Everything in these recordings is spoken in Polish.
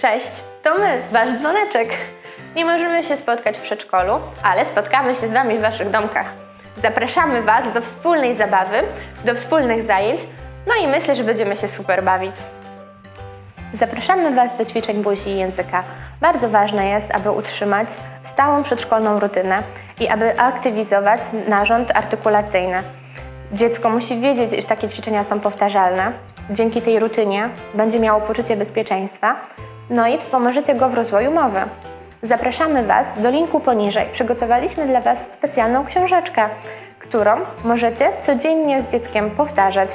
Cześć, to my, Wasz dzwoneczek. Nie możemy się spotkać w przedszkolu, ale spotkamy się z Wami w Waszych domkach. Zapraszamy Was do wspólnej zabawy, do wspólnych zajęć, no i myślę, że będziemy się super bawić. Zapraszamy Was do ćwiczeń buzi i języka. Bardzo ważne jest, aby utrzymać stałą przedszkolną rutynę i aby aktywizować narząd artykulacyjny. Dziecko musi wiedzieć, iż takie ćwiczenia są powtarzalne. Dzięki tej rutynie będzie miało poczucie bezpieczeństwa, no i wspomożecie go w rozwoju mowy. Zapraszamy Was do linku poniżej. Przygotowaliśmy dla Was specjalną książeczkę, którą możecie codziennie z dzieckiem powtarzać.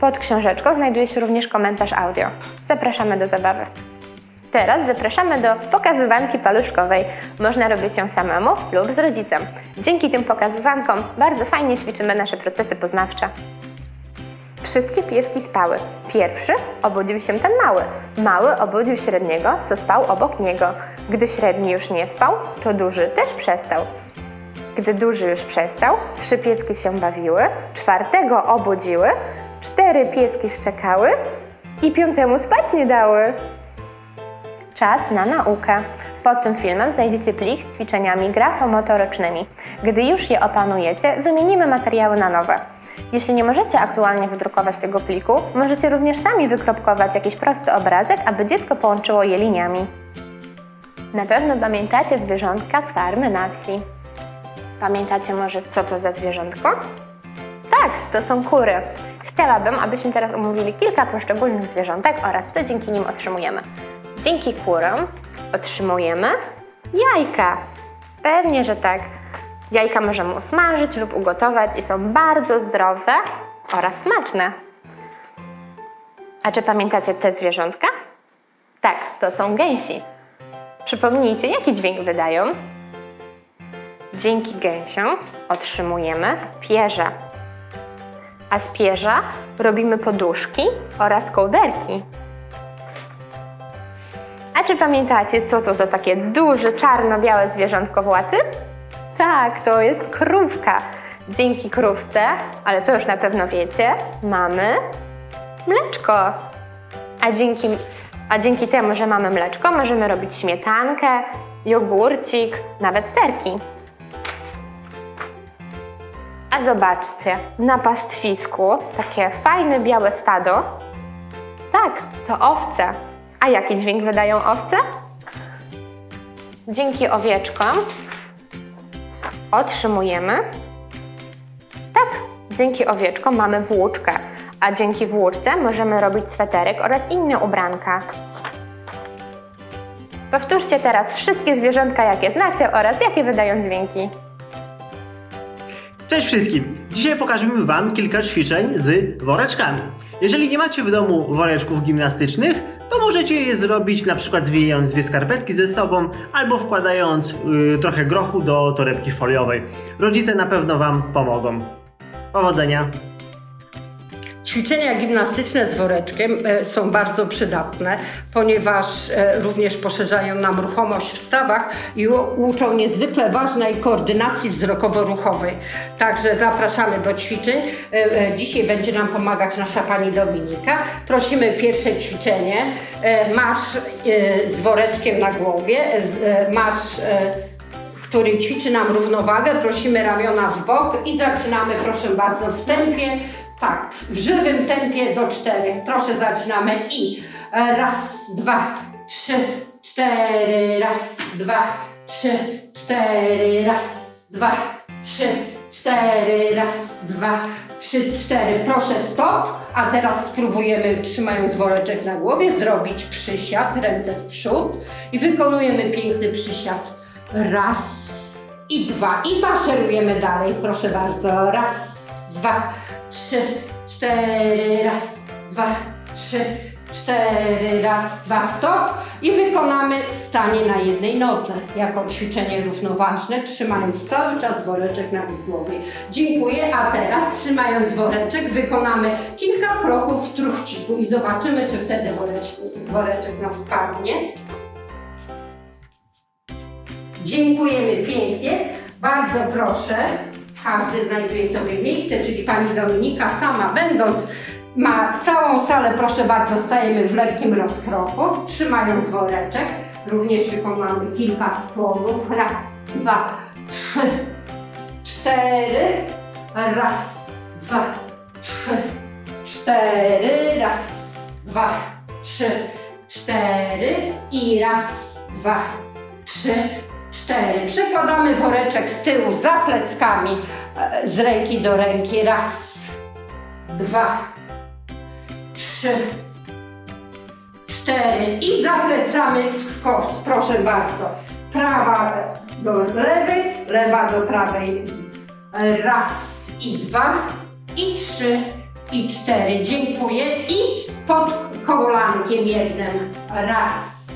Pod książeczką znajduje się również komentarz audio. Zapraszamy do zabawy. Teraz zapraszamy do pokazywanki paluszkowej. Można robić ją samemu lub z rodzicem. Dzięki tym pokazywankom bardzo fajnie ćwiczymy nasze procesy poznawcze. Wszystkie pieski spały. Pierwszy obudził się ten mały. Mały obudził średniego, co spał obok niego. Gdy średni już nie spał, to duży też przestał. Gdy duży już przestał, trzy pieski się bawiły, czwartego obudziły, cztery pieski szczekały i piątemu spać nie dały. Czas na naukę. Pod tym filmem znajdziecie plik z ćwiczeniami grafomotorycznymi. Gdy już je opanujecie, wymienimy materiały na nowe. Jeśli nie możecie aktualnie wydrukować tego pliku, możecie również sami wykropkować jakiś prosty obrazek, aby dziecko połączyło je liniami. Na pewno pamiętacie zwierzątka z farmy na wsi. Pamiętacie może, co to za zwierzątko? Tak, to są kury. Chciałabym, abyśmy teraz omówili kilka poszczególnych zwierzątek oraz co dzięki nim otrzymujemy. Dzięki kurom otrzymujemy jajka. Pewnie, że tak. Jajka możemy usmażyć lub ugotować i są bardzo zdrowe oraz smaczne. A czy pamiętacie te zwierzątka? Tak, to są gęsi. Przypomnijcie, jaki dźwięk wydają. Dzięki gęsiom otrzymujemy pierze. A z pierza robimy poduszki oraz kołderki. A czy pamiętacie, co to za takie duże, czarno-białe zwierzątko władzy? Tak, to jest krówka. Dzięki krówce, ale to już na pewno wiecie, mamy mleczko. A dzięki, a dzięki temu, że mamy mleczko, możemy robić śmietankę, jogurcik, nawet serki. A zobaczcie, na pastwisku takie fajne białe stado. Tak, to owce. A jaki dźwięk wydają owce? Dzięki owieczkom otrzymujemy. Tak, dzięki owieczkom mamy włóczkę, a dzięki włóczce możemy robić sweterek oraz inne ubranka. Powtórzcie teraz wszystkie zwierzątka, jakie znacie oraz jakie wydają dźwięki. Cześć wszystkim! Dzisiaj pokażemy Wam kilka ćwiczeń z woreczkami. Jeżeli nie macie w domu woreczków gimnastycznych, to możecie je zrobić na przykład zwijając dwie skarpetki ze sobą albo wkładając y, trochę grochu do torebki foliowej. Rodzice na pewno Wam pomogą. Powodzenia! Ćwiczenia gimnastyczne z woreczkiem e, są bardzo przydatne, ponieważ e, również poszerzają nam ruchomość w stawach i uczą niezwykle ważnej koordynacji wzrokowo-ruchowej. Także zapraszamy do ćwiczeń. E, Dzisiaj będzie nam pomagać nasza pani Dominika. Prosimy pierwsze ćwiczenie. Marsz z woreczkiem na głowie, marsz który ćwiczy nam równowagę. Prosimy ramiona w bok i zaczynamy, proszę bardzo, w tempie. Tak, w żywym tempie do czterech. Proszę, zaczynamy i e, raz, dwa, trzy, cztery, raz, dwa, trzy, cztery, raz, dwa, trzy, cztery, raz, dwa, trzy, cztery. Proszę, stop. A teraz spróbujemy, trzymając woreczek na głowie, zrobić przysiad, ręce w przód i wykonujemy piękny przysiad. Raz i dwa. I maszerujemy dalej, proszę bardzo. Raz, dwa, trzy, cztery, raz, dwa, trzy, cztery, raz, dwa, stop. I wykonamy stanie na jednej nodze, jako ćwiczenie równoważne, trzymając cały czas woreczek na głowie. Dziękuję, a teraz trzymając woreczek wykonamy kilka kroków w truchciku i zobaczymy, czy wtedy woreczek, woreczek nam spadnie. Dziękujemy pięknie. Bardzo proszę. Każdy znajduje sobie miejsce, czyli pani Dominika sama będąc ma całą salę, proszę bardzo, stajemy w lekkim rozkroku, trzymając woreczek. Również wykonamy kilka skłonów. Raz, dwa, trzy, cztery. Raz, dwa, trzy, cztery. Raz, dwa, trzy, cztery. I raz, dwa, trzy, cztery. Przekładamy woreczek z tyłu za pleckami, e, z ręki do ręki. Raz, dwa, trzy, cztery i zaplecamy w skos. Proszę bardzo. Prawa do lewej, lewa do prawej. Raz i dwa, i trzy, i cztery. Dziękuję. I pod kolankiem jednym. Raz,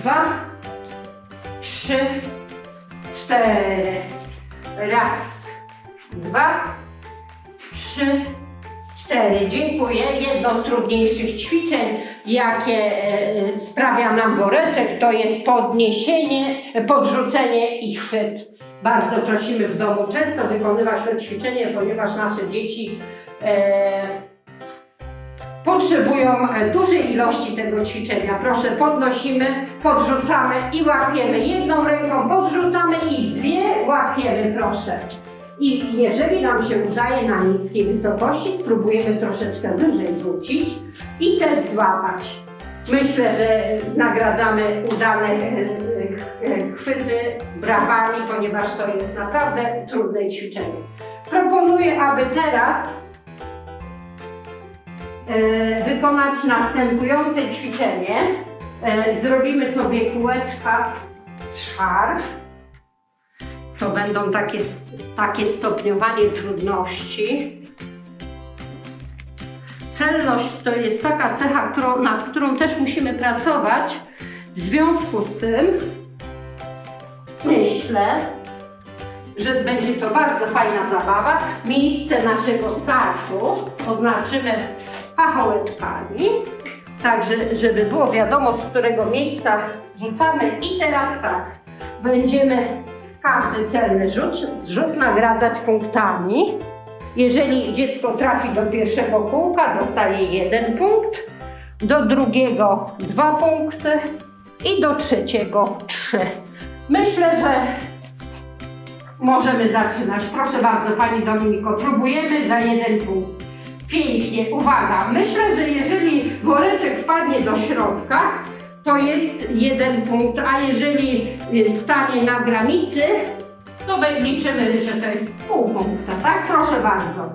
dwa, trzy, cztery. Raz, dwa, trzy, cztery. Dziękuję. Jedno z trudniejszych ćwiczeń, jakie e, sprawia nam woreczek, to jest podniesienie, podrzucenie i chwyt. Bardzo prosimy w domu często wykonywać to ćwiczenie, ponieważ nasze dzieci e, potrzebują e, dużej ilości tego ćwiczenia. Proszę, podnosimy, podrzucamy i łapiemy. Jedną ręką podrzucamy i dwie łapiemy, proszę. I jeżeli nam się udaje na niskiej wysokości, spróbujemy troszeczkę wyżej rzucić i też złapać. Myślę, że nagradzamy udane e, e, chwyty brawami, ponieważ to jest naprawdę trudne ćwiczenie. Proponuję, aby teraz wykonać następujące ćwiczenie. E, Zrobimy sobie kółeczka z szarf. To będą takie, takie stopniowanie trudności. Celność to jest taka cecha, którą, nad którą też musimy pracować. W związku z tym myślę, że będzie to bardzo fajna zabawa. Miejsce naszego startu oznaczymy pachołeczkami, także żeby było wiadomo, z którego miejsca rzucamy. I teraz tak, będziemy każdy celny rzut, zrzut nagradzać punktami. Jeżeli dziecko trafi do pierwszego kółka, dostaje jeden punkt, do drugiego dwa punkty i do trzeciego trzy. Myślę, że możemy zaczynać. Proszę bardzo, Pani Dominiko, próbujemy za jeden punkt. Pięknie, uwaga. Myślę, że jeżeli woreczek wpadnie do środka, to jest jeden punkt, a jeżeli stanie na granicy, to my liczymy, że to jest pół punkta, tak? Proszę bardzo.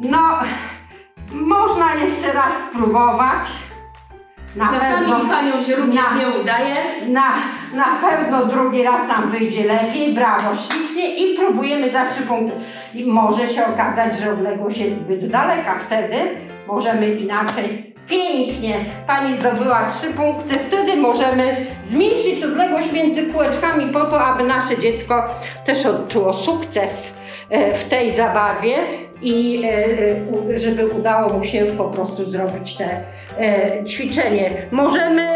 No, można jeszcze raz spróbować. Na Czasami pewno- paniom się również na- nie udaje. na, na pewno drugi raz nam wyjdzie lepiej, brawo, ślicznie i próbujemy za trzy punkty. I może się okazać, że odległość jest zbyt daleka, wtedy możemy inaczej. Pięknie, Pani zdobyła trzy punkty, wtedy możemy zmniejszyć odległość między kółeczkami po to, aby nasze dziecko też odczuło sukces e, w tej zabawie i e, e, żeby udało mu się po prostu zrobić te e, ćwiczenie. Możemy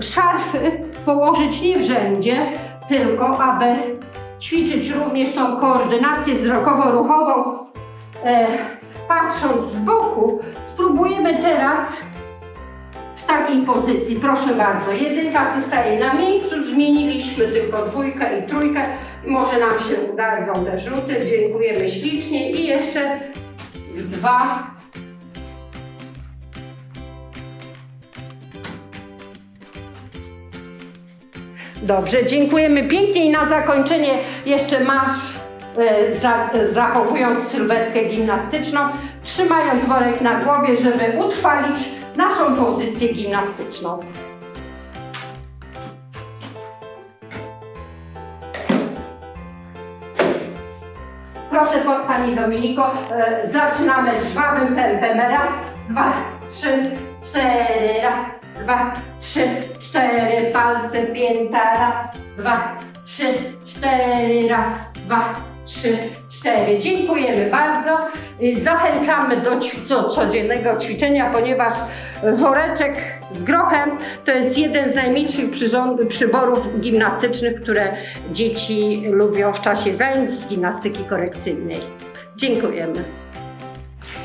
szarfy położyć nie w rzędzie, tylko aby ćwiczyć również tą koordynację wzrokowo-ruchową. Patrząc z boku, spróbujemy teraz w takiej pozycji. Proszę bardzo, jedynka zostaje na miejscu, zmieniliśmy tylko dwójkę i trójkę. Może nam się udadzą te rzuty, dziękujemy ślicznie. I jeszcze dwa, Dobrze, dziękujemy pięknie. I na zakończenie jeszcze masz, e, za, zachowując sylwetkę gimnastyczną, trzymając worek na głowie, żeby utrwalić naszą pozycję gimnastyczną. Proszę Pani Dominiko, e, zaczynamy żwawym tempem. Raz, dwa, trzy, cztery, raz, dwa, trzy, cztery, palce, pięta, raz, dwa, trzy, cztery, raz, dwa, trzy, cztery. Dziękujemy bardzo. Y, Zachęcamy do codziennego ćwiczenia, ponieważ woreczek z grochem to jest jeden z przyrząd- przyborów gimnastycznych, które dzieci lubią w czasie zajęć z gimnastyki korekcyjnej. Dziękujemy.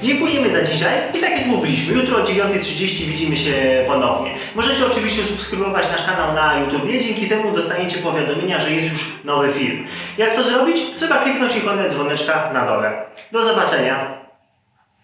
Dziękujemy za dzisiaj i tak jak mówiliśmy, jutro o 9.30 widzimy się ponownie. Możecie oczywiście subskrybować nasz kanał na YouTubie, dzięki temu dostaniecie powiadomienia, że jest już nowy film. Jak to zrobić? Trzeba kliknąć ikonę dzwoneczka na dole. Do zobaczenia!